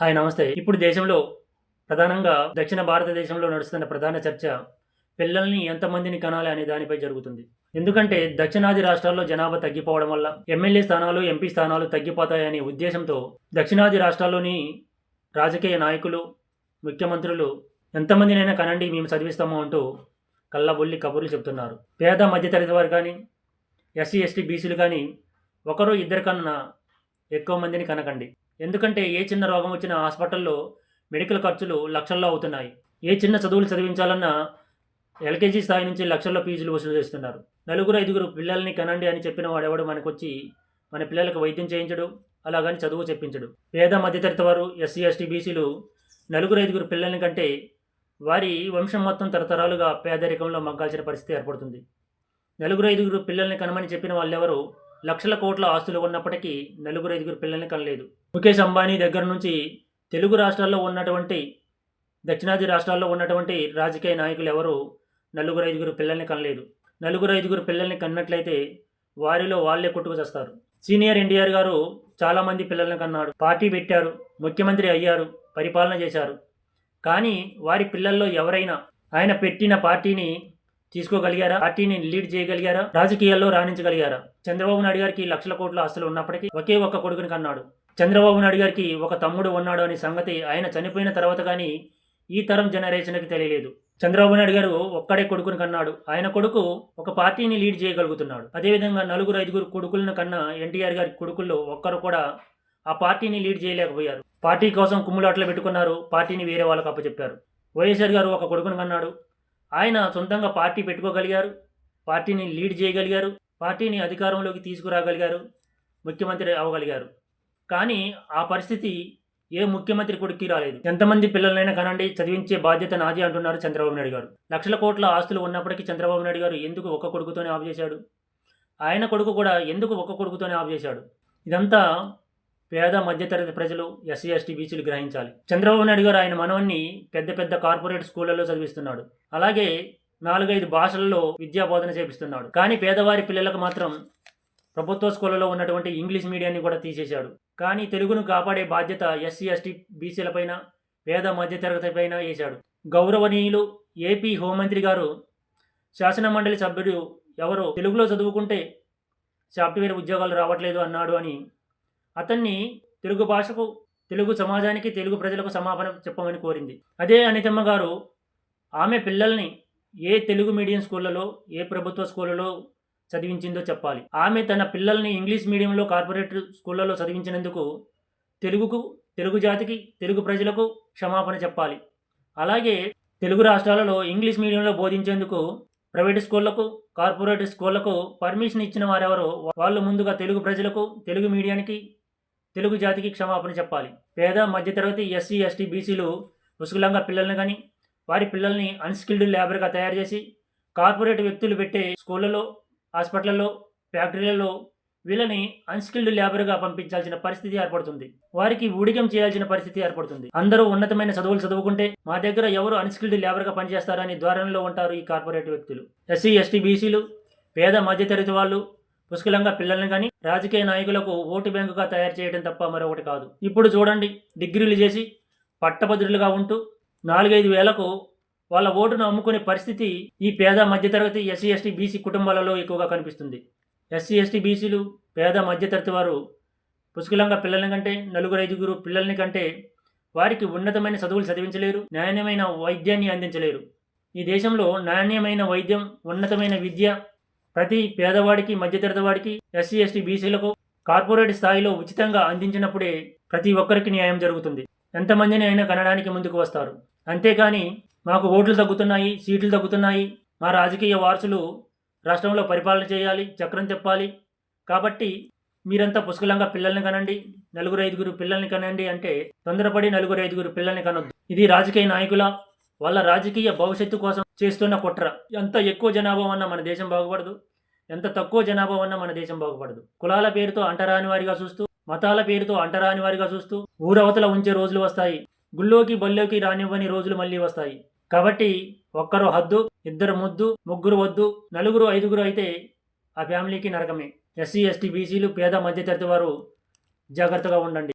Hi నమస్తే. ఇప్పుడు దేశంలో ప్రధానంగా దక్షిణ భారతదేశంలో నడుస్తున్న ప్రధాన చర్చ పిల్లల్ని ఎంతమందిని కనాలి అనే దానిపై జరుగుతుంది. ఎందుకంటే దక్షిణాది రాష్ట్రాల్లో జనాభా తగ్గిపోవడం వల్ల ఎమ్మెల్యే స్థానాలు ఎంపీ స్థానాలు తగ్గిపోతాయనే ఉద్దేశంతో దక్షిణాది రాష్ట్రాల్లోని రాజకీయ నాయకులు ముఖ్యమంత్రులు ఎంతమందినైనా కనండి మేము చదివిస్తాము అంటూ కళ్ళబొల్లి కబుర్లు చెప్తున్నారు. పేద మధ్యతరగతి వారు కానీ ఎస్సీ ఎస్టీ బీసీలు కానీ ఒకరు ఇద్దరు కన్నా ఎక్కువ మందిని కనకండి. ఎందుకంటే ఏ చిన్న రోగం వచ్చిన హాస్పిటల్లో మెడికల్ ఖర్చులు లక్షల్లో అవుతున్నాయి. ఏ చిన్న చదువులు చదివించాలన్నా ఎల్కేజీ స్థాయి నుంచి లక్షల్లో ఫీజులు వసూలు చేస్తున్నారు. నలుగురు ఐదుగురు పిల్లల్ని కనండి అని చెప్పిన వాడెవడు మనకొచ్చి మన పిల్లలకు వైద్యం చేయించడు అలాగని చదువు చెప్పించడు. పేద మధ్యతరగతి వారు ఎస్సీ ఎస్టీ బీసీలు నలుగురు ఐదుగురు పిల్లల్ని కంటే వారి వంశం మొత్తం తరతరాలుగా పేదరికంలో మగ్గాల్సిన పరిస్థితి ఏర్పడుతుంది. నలుగురు ఐదుగురు పిల్లల్ని కనమని చెప్పిన వాళ్ళెవరు లక్షల కోట్ల ఆస్తులు ఉన్నప్పటికీ నలుగురు ఐదుగురు పిల్లల్ని కనలేదు. ముఖేష్ అంబానీ దగ్గర నుంచి తెలుగు రాష్ట్రాల్లో ఉన్నటువంటి దక్షిణాది రాష్ట్రాల్లో ఉన్నటువంటి రాజకీయ నాయకులు ఎవరు నలుగురు ఐదుగురు పిల్లల్ని కనలేదు. నలుగురు ఐదుగురు పిల్లల్ని కన్నట్లయితే వారిలో వాళ్ళే కొట్టుకు చేస్తారు. సీనియర్ ఎన్టీఆర్ గారు చాలామంది పిల్లల్ని కన్నాడు. పార్టీ పెట్టారు ముఖ్యమంత్రి అయ్యారు పరిపాలన చేశారు. కానీ వారి పిల్లల్లో ఎవరైనా ఆయన పెట్టిన పార్టీని తీసుకోగలిగారా? పార్టీని లీడ్ చేయగలిగారా? రాజకీయాల్లో రాణించగలిగారా? చంద్రబాబు నాయుడు గారికి లక్షల కోట్ల ఆస్తులు ఉన్నప్పటికీ ఒకే ఒక్క కొడుకుని కన్నాడు. చంద్రబాబు నాయుడు గారికి ఒక తమ్ముడు ఉన్నాడు అనే సంగతి ఆయన చనిపోయిన తర్వాత కానీ ఈ తరం జనరేషన్కి తెలియలేదు. చంద్రబాబు నాయుడు గారు ఒక్కడే కొడుకుని కన్నాడు. ఆయన కొడుకు ఒక పార్టీని లీడ్ చేయగలుగుతున్నాడు. అదేవిధంగా నలుగురు ఐదుగురు కొడుకులను కన్నా ఎన్టీఆర్ గారి కొడుకుల్లో ఒక్కరు కూడా ఆ పార్టీని లీడ్ చేయలేకపోయారు. పార్టీ కోసం కుమ్ములాట్లు పెట్టుకున్నారు. పార్టీని వేరే వాళ్ళకి అప్పచెప్పారు. వైఎస్ఆర్ గారు ఒక కొడుకుని కన్నాడు. ఆయన సొంతంగా పార్టీ పెట్టుకోగలిగారు పార్టీని లీడ్ చేయగలిగారు పార్టీని అధికారంలోకి తీసుకురాగలిగారు ముఖ్యమంత్రి అవ్వగలిగారు. కానీ ఆ పరిస్థితి ఏ ముఖ్యమంత్రి కొడుక్కి రాలేదు. ఎంతమంది పిల్లలైనా కనండి చదివించే బాధ్యత నాది అంటున్నారు చంద్రబాబు నాయుడు గారు. లక్షల కోట్ల ఆస్తులు ఉన్నప్పటికీ చంద్రబాబు నాయుడు గారు ఎందుకు ఒక్క కొడుకుతోనే ఆఫ్ చేశాడు? ఆయన కొడుకు కూడా ఎందుకు ఒక్క కొడుకుతోనే ఆఫ్ చేశాడు? ఇదంతా పేద మధ్యతరగతి ప్రజలు ఎస్సీ ఎస్టీ బీసీలు గ్రహించాలి. చంద్రబాబు నాయుడు గారు ఆయన మనవన్ని పెద్ద పెద్ద కార్పొరేట్ స్కూళ్ళలో చదివిస్తున్నాడు. అలాగే నాలుగైదు భాషలలో విద్యా బోధన చేపిస్తున్నాడు. కానీ పేదవారి పిల్లలకు మాత్రం ప్రభుత్వ స్కూళ్ళలో ఉన్నటువంటి ఇంగ్లీష్ మీడియాన్ని కూడా తీసేశాడు. కానీ తెలుగును కాపాడే బాధ్యత ఎస్సీ ఎస్టీ బీసీలపైన పేద మధ్యతరగతి పైన వేశాడు. గౌరవనీయులు ఏపీ హోంమంత్రి గారు శాసనమండలి సభ్యుడు ఎవరు తెలుగులో చదువుకుంటే సాఫ్ట్వేర్ ఉద్యోగాలు రావట్లేదు అన్నాడు అని అతన్ని తెలుగు భాషకు తెలుగు సమాజానికి తెలుగు ప్రజలకు సమాపన చెప్పమని కోరింది. అదే అనితమ్మ గారు ఆమె పిల్లల్ని ఏ తెలుగు మీడియం స్కూళ్ళలో ఏ ప్రభుత్వ స్కూళ్ళలో చదివించిందో చెప్పాలి. ఆమె తన పిల్లల్ని ఇంగ్లీష్ మీడియంలో కార్పొరేట్ స్కూళ్ళలో చదివించినందుకు తెలుగుకు తెలుగు జాతికి తెలుగు ప్రజలకు క్షమాపణ చెప్పాలి. అలాగే తెలుగు రాష్ట్రాలలో ఇంగ్లీష్ మీడియంలో బోధించేందుకు ప్రైవేట్ స్కూళ్ళకు కార్పొరేట్ స్కూళ్ళకు పర్మిషన్ ఇచ్చిన వారెవరో వాళ్ళు ముందుగా తెలుగు ప్రజలకు తెలుగు మీడియానికి తెలుగు జాతికి క్షమాపణ చెప్పాలి. పేద మధ్యతరగతి ఎస్సీ ఎస్టీ బీసీలు ముసుగులంగా పిల్లల్ని కానీ వారి పిల్లల్ని అన్స్కిల్డ్ లేబర్గా తయారు చేసి కార్పొరేట్ వ్యక్తులు పెట్టే స్కూళ్ళలో హాస్పిటల్లో ఫ్యాక్టరీలలో వీళ్ళని అన్స్కిల్డ్ లేబర్గా పంపించాల్సిన పరిస్థితి ఏర్పడుతుంది. వారికి ఊడిగం చేయాల్సిన పరిస్థితి ఏర్పడుతుంది. అందరూ ఉన్నతమైన చదువులు చదువుకుంటే మా దగ్గర ఎవరు అన్స్కిల్డ్ లేబర్గా పనిచేస్తారని ధోరణిలో ఉంటారు ఈ కార్పొరేట్ వ్యక్తులు. ఎస్సీ ఎస్టీ బీసీలు పేద మధ్యతరగతి వాళ్ళు పుష్కలంగా పిల్లల్ని కానీ రాజకీయ నాయకులకు ఓటు బ్యాంకుగా తయారు చేయడం తప్ప మరొకటి కాదు. ఇప్పుడు చూడండి డిగ్రీలు చేసి పట్టభద్రులుగా ఉంటూ నాలుగైదు వేలకు వాళ్ళ ఓటును అమ్ముకునే పరిస్థితి ఈ పేద మధ్యతరగతి ఎస్సీ ఎస్టీ బీసీ కుటుంబాలలో ఎక్కువగా కనిపిస్తుంది. ఎస్సీ ఎస్టీ బీసీలు పేద మధ్యతరగతి వారు పుష్కలంగా పిల్లల్ని కంటే నలుగురు ఐదుగురు పిల్లల్ని కంటే వారికి ఉన్నతమైన చదువులు చదివించలేరు నాణ్యమైన వైద్యాన్ని అందించలేరు. ఈ దేశంలో నాణ్యమైన వైద్యం ఉన్నతమైన విద్య ప్రతి పేదవాడికి మధ్యతరగతి వాడికి ఎస్సీ ఎస్టీ బీసీలకు కార్పొరేట్ స్థాయిలో ఉచితంగా అందించినప్పుడే ప్రతి ఒక్కరికి న్యాయం జరుగుతుంది. ఎంతమందిని అయినా కనడానికి ముందుకు వస్తారు. అంతేకాని మాకు ఓట్లు తగ్గుతున్నాయి సీట్లు తగ్గుతున్నాయి మా రాజకీయ వారసులు రాష్ట్రంలో పరిపాలన చేయాలి చక్రం తిప్పాలి. కాబట్టి మీరంతా పుష్కలంగా పిల్లల్ని కనండి నలుగురు ఐదుగురు పిల్లల్ని కనండి అంటే తొందరపడి నలుగురు ఐదుగురు పిల్లల్ని కనొద్దు. ఇది రాజకీయ నాయకుల వాళ్ళ రాజకీయ భవిష్యత్తు కోసం చేస్తున్న కుట్ర. ఎంత ఎక్కువ జనాభా ఉన్నా మన దేశం బాగుపడదు. ఎంత తక్కువ జనాభా ఉన్నా మన దేశం బాగుపడదు. కులాల పేరుతో అంటరాని వారిగా చూస్తూ మతాల పేరుతో అంటరాని వారిగా చూస్తూ ఊరవతల ఉంచే రోజులు వస్తాయి. గుళ్ళోకి బల్లోకి రానివ్వని రోజులు మళ్ళీ వస్తాయి. కాబట్టి ఒక్కరు హద్దు ఇద్దరు ముద్దు ముగ్గురు వద్దు నలుగురు ఐదుగురు అయితే ఆ ఫ్యామిలీకి నరకమే. ఎస్సీ ఎస్టీ బీసీలు పేద మధ్యతరగతి వారు జాగ్రత్తగా ఉండండి.